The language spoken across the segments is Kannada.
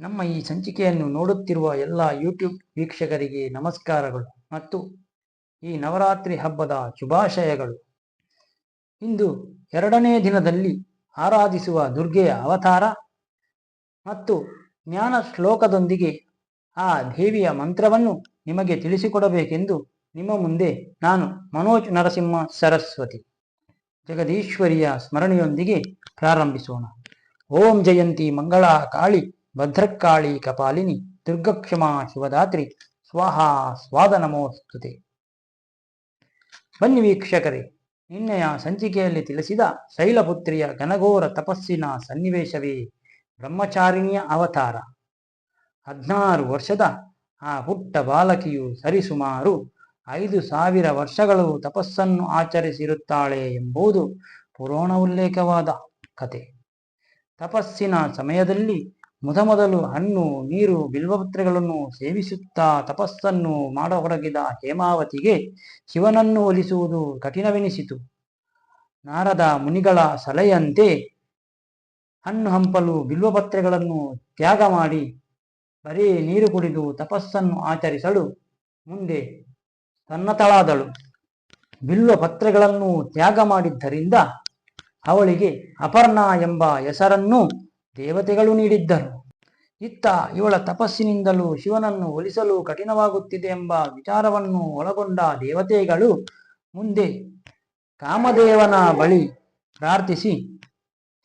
ನಮ್ಮ ಈ ಸಂಚಿಕೆಯನ್ನು ನೋಡುತ್ತಿರುವ ಎಲ್ಲ ಯೂಟ್ಯೂಬ್ ವೀಕ್ಷಕರಿಗೆ ನಮಸ್ಕಾರಗಳು ಮತ್ತು ಈ ನವರಾತ್ರಿ ಹಬ್ಬದ ಶುಭಾಶಯಗಳು. ಇಂದು ಎರಡನೇ ದಿನದಲ್ಲಿ ಆರಾಧಿಸುವ ದುರ್ಗೆಯ ಅವತಾರ ಮತ್ತು ಜ್ಞಾನ ಶ್ಲೋಕದೊಂದಿಗೆ ಆ ದೇವಿಯ ಮಂತ್ರವನ್ನು ನಿಮಗೆ ತಿಳಿಸಿಕೊಡಬೇಕೆಂದು ನಿಮ್ಮ ಮುಂದೆ ನಾನು ಮನೋಜ್ ನರಸಿಂಹ ಸರಸ್ವತಿ ಜಗದೀಶ್ವರಿಯ ಸ್ಮರಣೆಯೊಂದಿಗೆ ಪ್ರಾರಂಭಿಸೋಣ. ಓಂ ಜಯಂತಿ ಮಂಗಳಾ ಕಾಳಿ ಭದ್ರಕಾಳಿ ಕಪಾಲಿನಿ, ದುರ್ಗಕ್ಷಮಾ ಶಿವದಾತ್ರಿ, ಸ್ವಾಹ ಸ್ವಾದ ನಮೋಸ್ತುತೆ ಬನ್ನಿ ವೀಕ್ಷಕರೇ, ನಿನ್ನೆಯ ಸಂಚಿಕೆಯಲ್ಲಿ ತಿಳಿಸಿದ ಶೈಲಪುತ್ರಿಯ ಘನಘೋರ ತಪಸ್ಸಿನ ಸನ್ನಿವೇಶವೇ ಬ್ರಹ್ಮಚಾರಿಣಿಯ ಅವತಾರ. ಹದಿನಾರು ವರ್ಷದ ಆ ಪುಟ್ಟ ಬಾಲಕಿಯು ಸರಿಸುಮಾರು ಐದು ಸಾವಿರ ವರ್ಷಗಳು ತಪಸ್ಸನ್ನು ಆಚರಿಸಿರುತ್ತಾಳೆ ಎಂಬುದು ಪುರಾಣ ಉಲ್ಲೇಖವಾದ ಕತೆ. ತಪಸ್ಸಿನ ಸಮಯದಲ್ಲಿ ಮೊದಮೊದಲು ಹಣ್ಣು, ನೀರು, ಬಿಲ್ವಪತ್ರೆಗಳನ್ನು ಸೇವಿಸುತ್ತಾ ತಪಸ್ಸನ್ನು ಮಾಡಹೊರಗಿದ ಹೇಮಾವತಿಗೆ ಶಿವನನ್ನು ಒಲಿಸುವುದು ಕಠಿಣವೆನಿಸಿತು. ನಾರದ ಮುನಿಗಳ ಸಲಹೆಯಂತೆ ಹಣ್ಣು ಹಂಪಲು ಬಿಲ್ವಪತ್ರೆಗಳನ್ನು ತ್ಯಾಗ ಮಾಡಿ ಬರೀ ನೀರು ಕುಡಿದು ತಪಸ್ಸನ್ನು ಆಚರಿಸಲು ಮುಂದೆ ಸನ್ನತಳಾದಳು ಬಿಲ್ವ ಪತ್ರೆಗಳನ್ನು ತ್ಯಾಗ ಮಾಡಿದ್ದರಿಂದ ಅವಳಿಗೆ ಅಪರ್ಣ ಎಂಬ ಹೆಸರನ್ನು ದೇವತೆಗಳು ನೀಡಿದ್ದರು. ಇತ್ತ ಇವಳ ತಪಸ್ಸಿನಿಂದಲೂ ಶಿವನನ್ನು ಒಲಿಸಲು ಕಠಿಣವಾಗುತ್ತಿದೆ ಎಂಬ ವಿಚಾರವನ್ನು ಒಳಗೊಂಡ ದೇವತೆಗಳು ಮುಂದೆ ಕಾಮದೇವನ ಬಳಿ ಪ್ರಾರ್ಥಿಸಿ,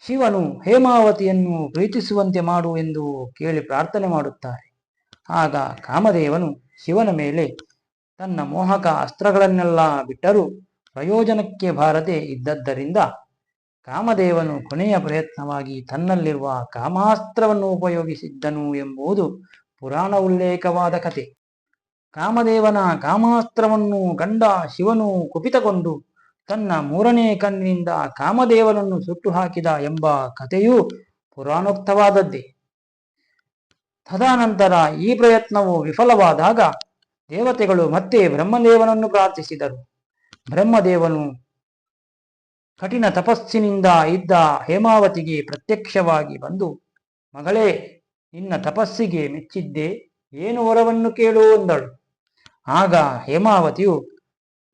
ಶಿವನು ಹೇಮಾವತಿಯನ್ನು ಪ್ರೀತಿಸುವಂತೆ ಮಾಡು ಎಂದು ಕೇಳಿ ಪ್ರಾರ್ಥನೆ ಮಾಡುತ್ತಾರೆ. ಆಗ ಕಾಮದೇವನು ಶಿವನ ಮೇಲೆ ತನ್ನ ಮೋಹಕ ಅಸ್ತ್ರಗಳನ್ನೆಲ್ಲ ಬಿಟ್ಟರೂ ಪ್ರಯೋಜನಕ್ಕೆ ಬಾರದೆ ಇದ್ದದ್ದರಿಂದ ಕಾಮದೇವನು ಕೊನೆಯ ಪ್ರಯತ್ನವಾಗಿ ತನ್ನಲ್ಲಿರುವ ಕಾಮಾಸ್ತ್ರವನ್ನು ಉಪಯೋಗಿಸಿದ್ದನು ಎಂಬುದು ಪುರಾಣ ಉಲ್ಲೇಖವಾದ ಕತೆ ಕಾಮದೇವನ ಕಾಮಾಸ್ತ್ರವನ್ನು ಕಂಡ ಶಿವನು ಕುಪಿತಗೊಂಡು ತನ್ನ ಮೂರನೇ ಕಣ್ಣಿನಿಂದ ಕಾಮದೇವನನ್ನು ಸುಟ್ಟು ಹಾಕಿದ ಎಂಬ ಕಥೆಯೂ ಪುರಾಣೋಕ್ತವಾದದ್ದೇ. ತದನಂತರ ಈ ಪ್ರಯತ್ನವು ವಿಫಲವಾದಾಗ ದೇವತೆಗಳು ಮತ್ತೆ ಬ್ರಹ್ಮದೇವನನ್ನು ಪ್ರಾರ್ಥಿಸಿದರು. ಬ್ರಹ್ಮದೇವನು ಕಠಿಣ ತಪಸ್ಸಿನಿಂದ ಇದ್ದ ಹೇಮಾವತಿಗೆ ಪ್ರತ್ಯಕ್ಷವಾಗಿ ಬಂದು, ಮಗಳೇ, ನಿನ್ನ ತಪಸ್ಸಿಗೆ ಮೆಚ್ಚಿದ್ದೆ, ಏನು ವರವನ್ನು ಕೇಳು ಎಂದಳು ಆಗ ಹೇಮಾವತಿಯು,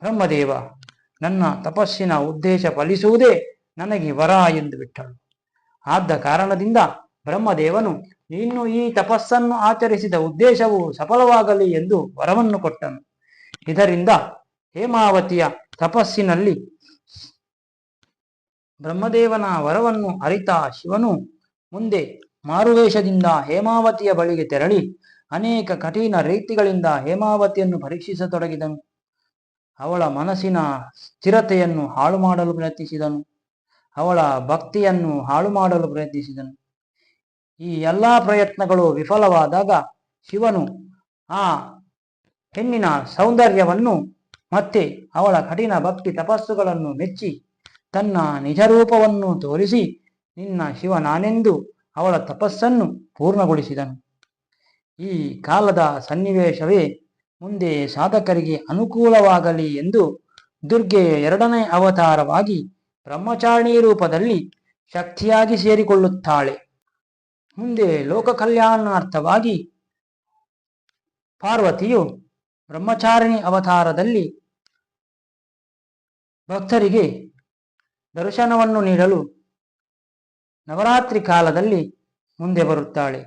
ಬ್ರಹ್ಮದೇವ, ನನ್ನ ತಪಸ್ಸಿನ ಉದ್ದೇಶ ಫಲಿಸುವುದೇ ನನಗೆ ವರ ಎಂದು ಬಿಟ್ಟಳು. ಆದ ಕಾರಣದಿಂದ ಬ್ರಹ್ಮದೇವನು ಇನ್ನು ಈ ತಪಸ್ಸನ್ನು ಆಚರಿಸಿದ ಉದ್ದೇಶವು ಸಫಲವಾಗಲಿ ಎಂದು ವರವನ್ನು ಕೊಟ್ಟನು. ಇದರಿಂದ ಹೇಮಾವತಿಯ ತಪಸ್ಸಿನಲ್ಲಿ ಬ್ರಹ್ಮದೇವನ ವರವನ್ನು ಅರಿತ ಶಿವನು ಮುಂದೆ ಮಾರುವೇಷದಿಂದ ಹೇಮಾವತಿಯ ಬಳಿಗೆ ತೆರಳಿ ಅನೇಕ ಕಠಿಣ ರೀತಿಗಳಿಂದ ಹೇಮಾವತಿಯನ್ನು ಪರೀಕ್ಷಿಸತೊಡಗಿದನು. ಅವಳ ಮನಸ್ಸಿನ ಸ್ಥಿರತೆಯನ್ನು ಹಾಳು ಮಾಡಲು ಪ್ರಯತ್ನಿಸಿದನು. ಅವಳ ಭಕ್ತಿಯನ್ನು ಹಾಳು ಮಾಡಲು ಪ್ರಯತ್ನಿಸಿದನು. ಈ ಎಲ್ಲ ಪ್ರಯತ್ನಗಳು ವಿಫಲವಾದಾಗ ಶಿವನು ಆ ಹೆಣ್ಣಿನ ಸೌಂದರ್ಯವನ್ನು ಮತ್ತೆ ಅವಳ ಕಠಿಣ ಭಕ್ತಿ ತಪಸ್ಸುಗಳನ್ನು ಮೆಚ್ಚಿ ತನ್ನ ನಿಜರೂಪವನ್ನು ತೋರಿಸಿ ನಿನ್ನ ಶಿವ ನಾನೆಂದು ಅವಳ ತಪಸ್ಸನ್ನು ಪೂರ್ಣಗೊಳಿಸಿದನು. ಈ ಕಾಲದ ಸನ್ನಿವೇಶವೇ ಮುಂದೆ ಸಾಧಕರಿಗೆ ಅನುಕೂಲವಾಗಲಿ ಎಂದು ದುರ್ಗೆಯ ಎರಡನೇ ಅವತಾರವಾಗಿ ಬ್ರಹ್ಮಚಾರಿಣಿ ರೂಪದಲ್ಲಿ ಶಕ್ತಿಯಾಗಿ ಸೇರಿಕೊಳ್ಳುತ್ತಾಳೆ. ಮುಂದೆ ಲೋಕ ಕಲ್ಯಾಣಾರ್ಥವಾಗಿ ಪಾರ್ವತಿಯು ಬ್ರಹ್ಮಚಾರಿಣಿ ಅವತಾರದಲ್ಲಿ ಭಕ್ತರಿಗೆ ದರ್ಶನವನ್ನು ನೀಡಲು ನವರಾತ್ರಿ ಕಾಲದಲ್ಲಿ ಮುಂದೆ ಬರುತ್ತಾಳೆ.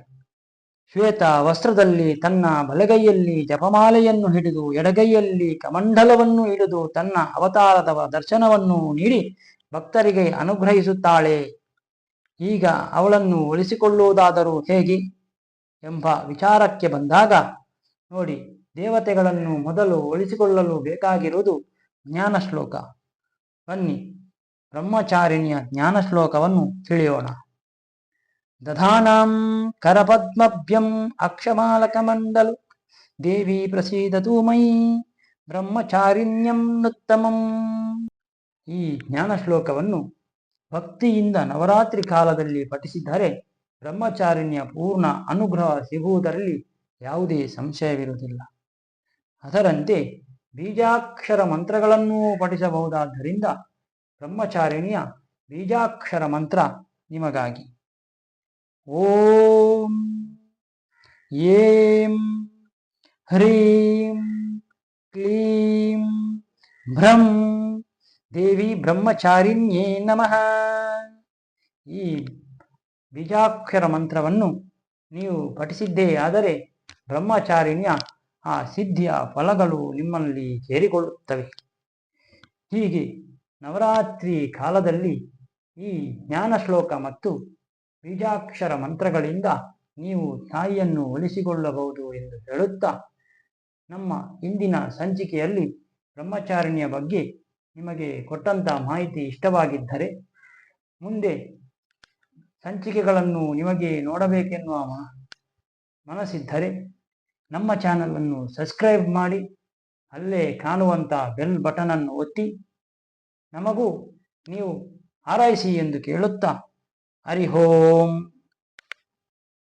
ಶ್ವೇತ ವಸ್ತ್ರದಲ್ಲಿ ತನ್ನ ಬಲಗೈಯಲ್ಲಿ ಜಪಮಾಲೆಯನ್ನು ಹಿಡಿದು ಎಡಗೈಯಲ್ಲಿ ಕಮಂಡಲವನ್ನು ಹಿಡಿದು ತನ್ನ ಅವತಾರದ ದರ್ಶನವನ್ನು ನೀಡಿ ಭಕ್ತರಿಗೆ ಅನುಗ್ರಹಿಸುತ್ತಾಳೆ. ಈಗ ಅವಳನ್ನು ಉಳಿಸಿಕೊಳ್ಳುವುದಾದರೂ ಹೇಗೆ ಎಂಬ ವಿಚಾರಕ್ಕೆ ಬಂದಾಗ, ನೋಡಿ, ದೇವತೆಗಳನ್ನು ಮೊದಲು ಉಳಿಸಿಕೊಳ್ಳಲು ಬೇಕಾಗಿರುವುದು ಜ್ಞಾನ ಶ್ಲೋಕ ಬನ್ನಿ. ಬ್ರಹ್ಮಚಾರಿಣಿಯ ಜ್ಞಾನ ಶ್ಲೋಕವನ್ನು ತಿಳಿಯೋಣ. ದಧಾನಾಂ ಕರಪದ್ಮಭ್ಯಂ ಅಕ್ಷಮಾಲಕಮಂಡಲು ದೇವಿ ಪ್ರಸೀದತು ಮೈ ಬ್ರಹ್ಮಚಾರಿಣ್ಯಂ ನುತ್ತಮಂ. ಈ ಜ್ಞಾನ ಶ್ಲೋಕವನ್ನು ಭಕ್ತಿಯಿಂದ ನವರಾತ್ರಿ ಕಾಲದಲ್ಲಿ ಪಠಿಸಿದರೆ ಬ್ರಹ್ಮಚಾರಿಣ್ಯ ಪೂರ್ಣ ಅನುಗ್ರಹ ಸಿಗುವುದರಲ್ಲಿ ಯಾವುದೇ ಸಂಶಯವಿರುವುದಿಲ್ಲ. ಅದರಂತೆ ಬೀಜಾಕ್ಷರ ಮಂತ್ರಗಳನ್ನೂ ಪಠಿಸಬಹುದಾದ್ದರಿಂದ ಬ್ರಹ್ಮಚಾರಿಣಿಯ ಬೀಜಾಕ್ಷರ ಮಂತ್ರ ನಿಮಗಾಗಿ. ಓಂ ಏಂ ಹ್ರೀಂ ಕ್ಲೀಂ ಭ್ರಂ ದೇವಿ ಬ್ರಹ್ಮಚಾರಿಣ್ಯೇ ನಮಃ. ಈ ಬೀಜಾಕ್ಷರ ಮಂತ್ರವನ್ನು ನೀವು ಪಠಿಸಿದ್ದೇ ಆದರೆ ಬ್ರಹ್ಮಚಾರಿಣ್ಯ ಆ ಸಿದ್ಧಿಯ ಫಲಗಳು ನಿಮ್ಮಲ್ಲಿ ಸೇರಿಕೊಳ್ಳುತ್ತವೆ. ಹೀಗೆ ನವರಾತ್ರಿ ಕಾಲದಲ್ಲಿ ಈ ಜ್ಞಾನ ಶ್ಲೋಕ ಮತ್ತು ಬೀಜಾಕ್ಷರ ಮಂತ್ರಗಳಿಂದ ನೀವು ತಾಯಿಯನ್ನು ಒಲಿಸಿಕೊಳ್ಳಬಹುದು ಎಂದು ಹೇಳುತ್ತಾ ನಮ್ಮ ಇಂದಿನ ಸಂಚಿಕೆಯಲ್ಲಿ ಬ್ರಹ್ಮಚಾರಿಣಿಯ ಬಗ್ಗೆ ನಿಮಗೆ ಕೊಟ್ಟಂತ ಮಾಹಿತಿ ಇಷ್ಟವಾಗಿದ್ದರೆ ಮುಂದೆ ಸಂಚಿಕೆಗಳನ್ನು ನಿಮಗೆ ನೋಡಬೇಕೆನ್ನುವ ಮನಸ್ಸಿದ್ದರೆ ನಮ್ಮ ಚಾನಲನ್ನು ಸಬ್ಸ್ಕ್ರೈಬ್ ಮಾಡಿ ಅಲ್ಲೇ ಕಾಣುವಂಥ ಬೆಲ್ ಬಟನನ್ನು ಒತ್ತಿ ನಮಗೂ ನೀವು ಆರೈಸಿ ಎಂದು ಕೇಳುತ್ತಾ ಹರಿಹೋಂ